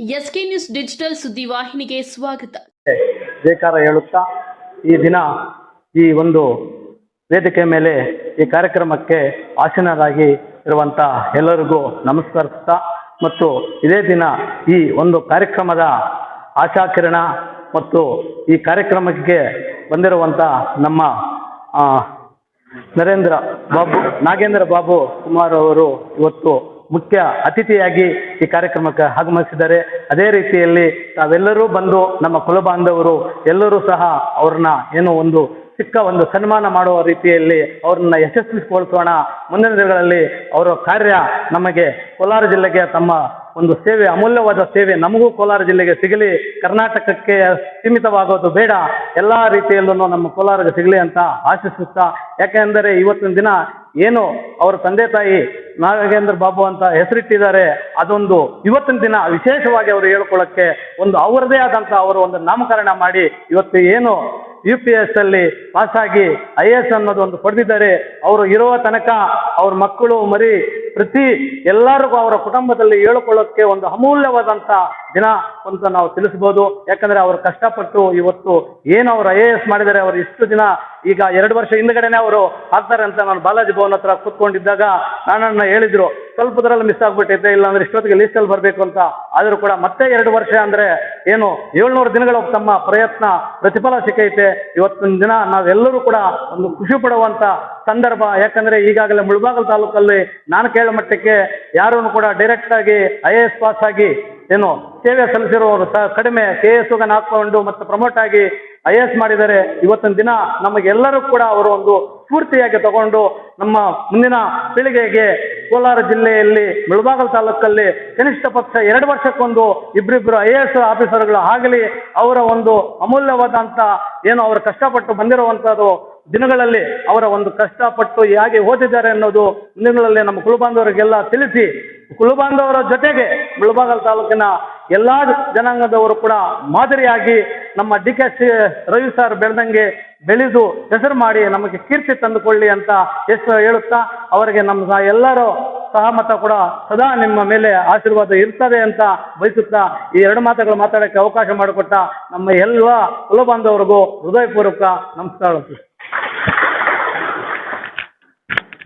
SK news digital ಸುದ್ದಿವಾಹಿನಿಗೆ ಸ್ವಾಗತ. ಜಯಕಾರ ಹೇಳುತ್ತಾ, ಈ ದಿನ ಈ ಒಂದು ವೇದಿಕೆ ಮೇಲೆ ಈ ಕಾರ್ಯಕ್ರಮಕ್ಕೆ ಆಸೀನರಾಗಿ ಇರುವಂತ ಎಲ್ಲರಿಗೂ ನಮಸ್ಕರಿಸ್ತಾ ಮತ್ತು ಇದೇ ದಿನ ಈ ಒಂದು ಕಾರ್ಯಕ್ರಮದ ಆಶಾಕಿರಣ ಮತ್ತು ಈ ಕಾರ್ಯಕ್ರಮಕ್ಕೆ ಬಂದಿರುವಂಥ ನಮ್ಮ ನರೇಂದ್ರ ಬಾಬು, ನಾಗೇಂದ್ರ ಬಾಬು ಕುಮಾರ್ ಅವರು ಇವತ್ತು ಮುಖ್ಯ ಅತಿಥಿಯಾಗಿ ಈ ಕಾರ್ಯಕ್ರಮಕ್ಕೆ ಆಗಮಿಸಿದ್ದಾರೆ. ಅದೇ ರೀತಿಯಲ್ಲಿ ತಾವೆಲ್ಲರೂ ಬಂದು ನಮ್ಮ ಕುಲಬಾಂಧವರು ಎಲ್ಲರೂ ಸಹ ಅವ್ರನ್ನ ಏನೋ ಒಂದು ಚಿಕ್ಕ ಒಂದು ಸನ್ಮಾನ ಮಾಡುವ ರೀತಿಯಲ್ಲಿ ಅವ್ರನ್ನ ಯಶಸ್ವಿಗೊಳಿಸೋಣ. ಮುಂದಿನ ದಿನಗಳಲ್ಲಿ ಅವರ ಕಾರ್ಯ ನಮಗೆ ಕೋಲಾರ ಜಿಲ್ಲೆಗೆ ತಮ್ಮ ಒಂದು ಸೇವೆ, ಅಮೂಲ್ಯವಾದ ಸೇವೆ ನಮಗೂ ಕೋಲಾರ ಜಿಲ್ಲೆಗೆ ಸಿಗಲಿ. ಕರ್ನಾಟಕಕ್ಕೆ ಸೀಮಿತವಾಗೋದು ಬೇಡ. ಎಲ್ಲ ರೀತಿಯಲ್ಲೂ ನಮ್ಮ ಕೋಲಾರಕ್ಕೆ ಸಿಗಲಿ ಅಂತ ಆಶಿಸುತ್ತಾ, ಯಾಕೆಂದರೆ ಇವತ್ತಿನ ದಿನ ಏನು, ಅವರ ತಂದೆ ತಾಯಿ ನಾಗೇಂದ್ರ ಬಾಬು ಅಂತ ಹೆಸರಿಟ್ಟಿದ್ದಾರೆ, ಅದೊಂದು ಇವತ್ತಿನ ದಿನ ವಿಶೇಷವಾಗಿ ಅವರು ಹೇಳ್ಕೊಳ್ಳೋಕ್ಕೆ ಒಂದು ಅವರದೇ ಆದಂಥ ಅವರು ಒಂದು ನಾಮಕರಣ ಮಾಡಿ ಇವತ್ತು ಏನು ಯು ಪಿ ಎಸ್ ಅಲ್ಲಿ ಪಾಸಾಗಿ ಐ ಎಸ್ ಅನ್ನೋದು ಒಂದು ಪಡೆದಿದ್ದಾರೆ. ಅವರು ಇರುವ ತನಕ ಅವ್ರ ಮಕ್ಕಳು ಮರಿ ಪ್ರತಿ ಎಲ್ಲರಿಗೂ ಅವರ ಕುಟುಂಬದಲ್ಲಿ ಹೇಳ್ಕೊಳ್ಳೋಕ್ಕೆ ಒಂದು ಅಮೂಲ್ಯವಾದಂಥ ದಿನ ಅಂತ ನಾವು ತಿಳಿಸ್ಬೋದು ಯಾಕಂದ್ರೆ ಅವರು ಕಷ್ಟಪಟ್ಟು ಇವತ್ತು ಏನು ಅವರು ಐ ಎ ಎಸ್ ಅವರು ಇಷ್ಟು ದಿನ ಈಗ ಎರಡು ವರ್ಷ ಹಿಂದ್ಗಡೆನೆ ಅವರು ಆಗ್ತಾರೆ ಅಂತ ನಾನು ಬಾಲಾಜಿ ಭವನ್ ಹತ್ರ ಕೂತ್ಕೊಂಡಿದ್ದಾಗ ನನ್ನನ್ನು ಹೇಳಿದ್ರು. ಸ್ವಲ್ಪದ್ರಲ್ಲಿ ಮಿಸ್ ಆಗ್ಬಿಟ್ಟೈತೆ ಇಲ್ಲ ಅಂದ್ರೆ ಇಷ್ಟೊತ್ತಿಗೆ ಲೀಸ್ಟಲ್ಲಿ ಬರಬೇಕು ಅಂತ. ಆದರೂ ಕೂಡ ಮತ್ತೆ ಎರಡು ವರ್ಷ ಅಂದ್ರೆ ಏನು, ಏಳ್ನೂರು ದಿನಗಳ ತಮ್ಮ ಪ್ರಯತ್ನ, ಪ್ರತಿಫಲ ಸಿಕ್ಕೈತೆ. ಇವತ್ತಿನ ದಿನ ನಾವೆಲ್ಲರೂ ಕೂಡ ಒಂದು ಖುಷಿ ಪಡುವಂತ ಸಂದರ್ಭ. ಯಾಕಂದ್ರೆ ಈಗಾಗಲೇ ಮುಳಬಾಗಲ್ ತಾಲೂಕಲ್ಲಿ ನಾನು ಕೇಳ ಮಟ್ಟಕ್ಕೆ ಯಾರೂ ಕೂಡ ಡೈರೆಕ್ಟ್ ಆಗಿ ಐ ಎ ಎಸ್ ಪಾಸ್ ಆಗಿ ಏನು, ಸೇವೆ ಸಲ್ಲಿಸಿರುವವರು ಸಹ ಕಡಿಮೆ ಕೆ ಎಸ್ ಹಾಕೊಂಡು ಮತ್ತೆ ಪ್ರಮೋಟ್ ಆಗಿ ಐ ಎಸ್ ಮಾಡಿದ್ದಾರೆ. ಇವತ್ತಿನ ದಿನ ನಮಗೆಲ್ಲರೂ ಕೂಡ ಅವರು ಒಂದು ಸ್ಫೂರ್ತಿಯಾಗಿ ತಗೊಂಡು ನಮ್ಮ ಮುಂದಿನ ಪೀಳಿಗೆಗೆ ಕೋಲಾರ ಜಿಲ್ಲೆಯಲ್ಲಿ ಮುಳಬಾಗಲ್ ತಾಲೂಕಲ್ಲಿ ಕನಿಷ್ಠ ಪಕ್ಷ ಎರಡು ವರ್ಷಕ್ಕೊಂದು ಇಬ್ಬರಿಬ್ಬರು ಐ ಎ ಎಸ್ ಆಫೀಸರ್ಗಳು ಆಗಲಿ ಅವರ ಒಂದು ಅಮೂಲ್ಯವಾದಂಥ ಏನು ಅವರು ಕಷ್ಟಪಟ್ಟು ಬಂದಿರುವಂಥದ್ದು ದಿನಗಳಲ್ಲಿ ಅವರ ಒಂದು ಕಷ್ಟಪಟ್ಟು ಹೇಗೆ ಓದಿದ್ದಾರೆ ಅನ್ನೋದು ದಿನಗಳಲ್ಲಿ ನಮ್ಮ ಕುಲಬಾಂಧವರಿಗೆಲ್ಲ ತಿಳಿಸಿ, ಕುಲಬಾಂಧವರ ಜೊತೆಗೆ ಮುಳಬಾಗಲ್ ತಾಲೂಕಿನ ಎಲ್ಲ ಜನಾಂಗದವರು ಕೂಡ ಮಾದರಿಯಾಗಿ ನಮ್ಮ D K C Ravi sir ಬೆಳೆದಂಗೆ ಬೆಳೆದು ಹೆಸರು ಮಾಡಿ ನಮಗೆ ಕೀರ್ತಿ ತಂದುಕೊಳ್ಳಿ ಅಂತ ಎಷ್ಟು ಹೇಳುತ್ತಾ, ಅವರಿಗೆ ನಮ್ಮ ಎಲ್ಲರೂ ಸಹಮತ ಕೂಡ ಸದಾ ನಿಮ್ಮ ಮೇಲೆ ಆಶೀರ್ವಾದ ಇರ್ತದೆ ಅಂತ ಬಯಸುತ್ತಾ ಈ ಎರಡು ಮಾತುಗಳು ಮಾತಾಡೋಕ್ಕೆ ಅವಕಾಶ ಮಾಡಿಕೊಟ್ಟ ನಮ್ಮ ಎಲ್ಲ ಕುಲಬಾಂಧವರಿಗೂ ಹೃದಯಪೂರ್ವಕ ನಮಸ್ಕಾರ.